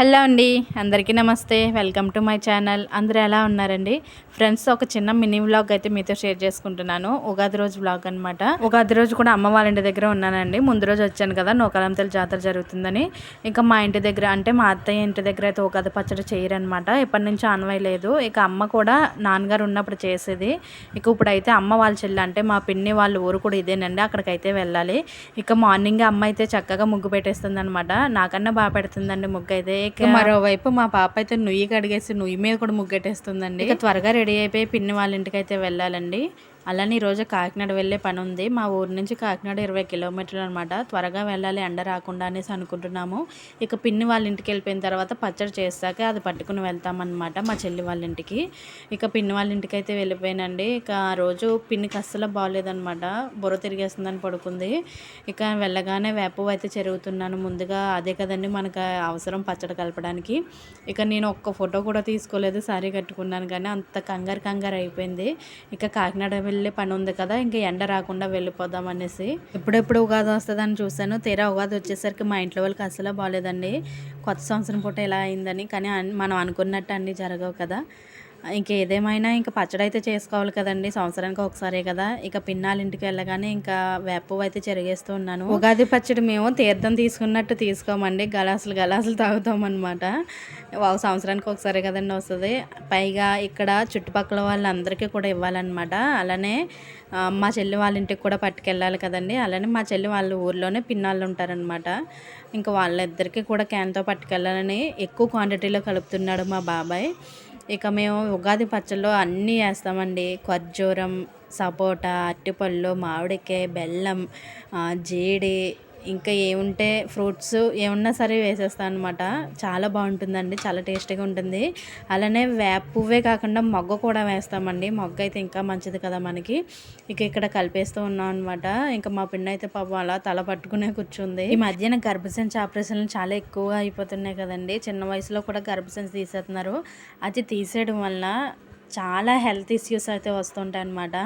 Hello అండి అందరికీ నమస్తే. Welcome to my channel. అందరూ ఎలా ఉన్నారండి? ఫ్రెండ్స్ ఒక చిన్న మినీ వ్లాగ్ అయితే మీతో షేర్ చేసుకుంటున్నాను. ఉగాది రోజు వ్లాగ్ అనమాట ఉగాది రోజు కూడా అమ్మ వాళ్ళ ఇంటి దగ్గర ఉన్నానండి. ముందు రోజు వచ్చాను కదా నూకలంతల జాతర జరుగుతుందని. ఇంకా మా ఇంటి దగ్గర అంటే మా అత్తయ్య ఇంటి దగ్గర అయితే ఉగాది పచ్చడి చేయరనమాట ఇప్పటి నుంచి ఆనవాయి లేదు. ఇక అమ్మ కూడా నాన్నగారు ఉన్నప్పుడు చేసేది. ఇక ఇప్పుడైతే అమ్మ వాళ్ళ చెల్లి అంటే మా పిన్ని వాళ్ళ ఊరు కూడా ఇదేనండి. అక్కడికైతే వెళ్ళాలి. ఇక మార్నింగ్ అమ్మ అయితే చక్కగా ముగ్గు పెట్టేస్తుంది అనమాట నాకన్నా బాగా పెడుతుందండి ముగ్గు అయితే ఇక మరోవైపు మా పాప అయితే నుయ్యి కడిగేసి నుయ్యి మీద కూడా ముగ్గెట్టేస్తుందండి ఇక త్వరగా రెడీ అయిపోయి పిన్ని వాళ్ళ ఇంటికి అయితే వెళ్ళాలండి. అలానే ఈరోజు కాకినాడ వెళ్ళే పని ఉంది మా ఊరు నుంచి కాకినాడ ఇరవై కిలోమీటర్లు అనమాట త్వరగా వెళ్ళాలి ఎండ రాకుండా అనేసి అనుకుంటున్నాము. ఇక పిన్ని వాళ్ళ ఇంటికి వెళ్ళిపోయిన తర్వాత పచ్చడి చేస్తాక అది పట్టుకుని వెళ్తామన్నమాట మా చెల్లి వాళ్ళ ఇంటికి. ఇక పిన్ని వాళ్ళ ఇంటికి అయితే వెళ్ళిపోయానండి. ఇక ఆ రోజు పిన్నికి అస్సలు బాగలేదనమాట బుర్ర తిరిగేస్తుందని పడుకుంది. ఇక వెళ్ళగానే వేపవు అయితే చెరుగుతున్నాను. ముందుగా అదే కదండి మనకు అవసరం పచ్చడి కలపడానికి. ఇక నేను ఒక్క ఫోటో కూడా తీసుకోలేదు సారీ కట్టుకున్నాను కానీ అంత కంగారు కంగారు అయిపోయింది. ఇక కాకినాడ వెళ్ళి వెళ్ళే పని ఉంది కదా ఇంకా ఎండ రాకుండా వెళ్ళిపోదాం అనేసి. ఎప్పుడెప్పుడు ఉగాది వస్తుందని చూశాను తీరా ఉగాది వచ్చేసరికి మా ఇంట్లో వాళ్ళకి అసలు బాగాలేదండి. కొత్త సంవత్సరం పూట ఎలా అయిందని కానీ మనం అనుకున్నట్టు అన్నీ జరగవు కదా. ఇంకేదేమైనా ఇంకా పచ్చడి అయితే చేసుకోవాలి కదండి. సంవత్సరానికి ఒకసారే కదా. ఇక పిన్నాలు ఇంటికి వెళ్ళగానే ఇంకా వేప అయితే చెరిగేస్తూ ఉన్నాను. ఉగాది పచ్చడి మేము తీర్థం తీసుకున్నట్టు తీసుకోమండి. గలాసులు గలాసులు తాగుతాం అనమాట సంవత్సరానికి ఒకసారి కదండి వస్తుంది. పైగా ఇక్కడ చుట్టుపక్కల వాళ్ళందరికీ కూడా ఇవ్వాలన్నమాట. అలానే మా చెల్లి వాళ్ళ ఇంటికి కూడా పట్టుకెళ్ళాలి కదండి. అలానే మా చెల్లి వాళ్ళ ఊర్లోనే పిన్నాళ్ళు ఉంటారనమాట ఇంకా వాళ్ళిద్దరికీ కూడా క్యాన్తో పట్టుకెళ్ళాలని ఎక్కువ క్వాంటిటీలో కలుపుతున్నాడు మా బాబాయ్. ఇక మేము ఉగాది పచ్చళ్ళు అన్నీ వేస్తామండి. ఖర్జూరం సపోటా అరటిపళ్ళు మామిడికాయ బెల్లం జీడి ఇంకా ఏముంటే ఫ్రూట్స్ ఏమన్నా సరే వేసేస్తాను అనమాట చాలా బాగుంటుందండి చాలా టేస్టీగా ఉంటుంది. అలానే వేప పువ్వే కాకుండా మొగ్గ కూడా వేస్తామండి. మొగ్గ అయితే ఇంకా మంచిది కదా మనకి. ఇక ఇక్కడ కలిపేస్తూ ఉన్నాం అనమాట ఇంకా మా పిన్న అయితే పాపం అలా తల పట్టుకునే కూర్చుంది. ఈ మధ్యన గర్భసంచి ఆపరేషన్లు చాలా ఎక్కువగా అయిపోతున్నాయి కదండి. చిన్న వయసులో కూడా గర్భసంచి తీసేస్తున్నారు. అది తీసేయడం వల్ల చాలా హెల్త్ ఇష్యూస్ అయితే వస్తుంటాయి అనమాట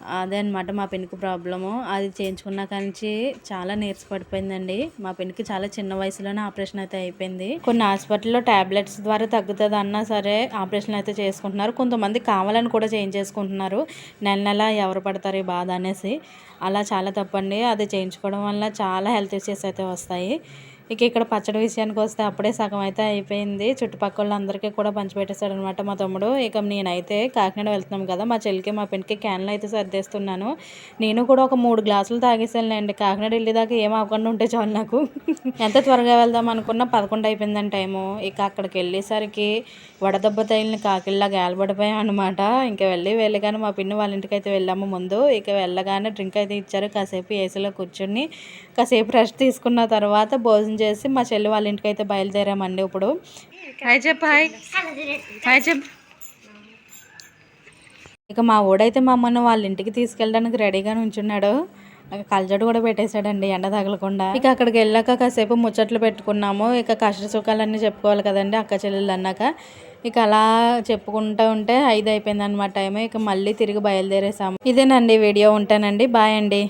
అదే అనమాట మా పెనుకు ప్రాబ్లము. అది చేయించుకున్న నుంచి చాలా నీరస పడిపోయిందండి. మా పెనుకి చాలా చిన్న వయసులోనే ఆపరేషన్ అయితే అయిపోయింది. కొన్ని హాస్పిటల్లో టాబ్లెట్స్ ద్వారా తగ్గుతుంది అన్నా సరే ఆపరేషన్ అయితే చేసుకుంటున్నారు. కొంతమంది కావాలని కూడా చేయించేసుకుంటున్నారు. నెల నెల ఎవరు పడతారు ఈ బాధ అనేసి. అలా చాలా తప్పండి. అది చేయించుకోవడం వల్ల చాలా హెల్త్ ఇష్యూస్ అయితే వస్తాయి. ఇక ఇక్కడ పచ్చడి విషయానికి వస్తే అప్పుడే సగం అయితే అయిపోయింది. చుట్టుపక్కల అందరికీ కూడా పంచిపెట్టేశాడు అనమాట మా తమ్ముడు. ఇక నేనైతే కాకినాడ వెళ్తున్నాం కదా మా చెల్లికి మా పెన్కి క్యాన్లు అయితే సర్దేస్తున్నాను. నేను కూడా ఒక మూడు గ్లాసులు తాగేసానులేండి కాకినాడ వెళ్ళేదాకా ఏం అవ్వకుండా ఉంటే చాలు నాకు. ఎంత త్వరగా వెళ్దాం అనుకున్నా పదకొండు అయిపోయిందని టైము. ఇక అక్కడికి వెళ్ళేసరికి వడదెబ్బ తైలిని కాకిల్లా గాలబడిపోయాం అనమాట ఇంకా వెళ్ళి వెళ్ళగానే మా పిన్ని వాళ్ళ ఇంటికి అయితే వెళ్ళాము ముందు. ఇక వెళ్ళగానే డ్రింక్ అయితే ఇచ్చారు. కాసేపు ఏసీలో కూర్చుని కాసేపు రెస్ట్ తీసుకున్న తర్వాత భోజనం చేసి మా చెల్లి వాళ్ళ ఇంటికి అయితే బయలుదేరామండి ఇప్పుడు. హాయ్ చెప్ప హాయ్. హాయ్ చెప్ప. ఇక మా ఊడైతే మా అమ్మను వాళ్ళ ఇంటికి తీసుకెళ్ళడానికి రెడీగా ఉంచున్నాడు కలజడు కూడా పెట్టేశాడండి ఎండ తగలకుండా. ఇక అక్కడికి వెళ్ళాక కాసేపు ముచ్చట్లు పెట్టుకున్నాము. ఇక కష్ట సుఖాలన్నీ చెప్పుకోవాలి కదండి అక్క చెల్లెళ్ళు అన్నాక. ఇక అలా చెప్పుకుంటూ ఉంటే ఐదు అయిపోయింది అనమాట టైం ఇక మళ్ళీ తిరిగి బయలుదేరేసాము ఇదేనండి వీడియో. ఉంటానండి. బాయ్ అండి.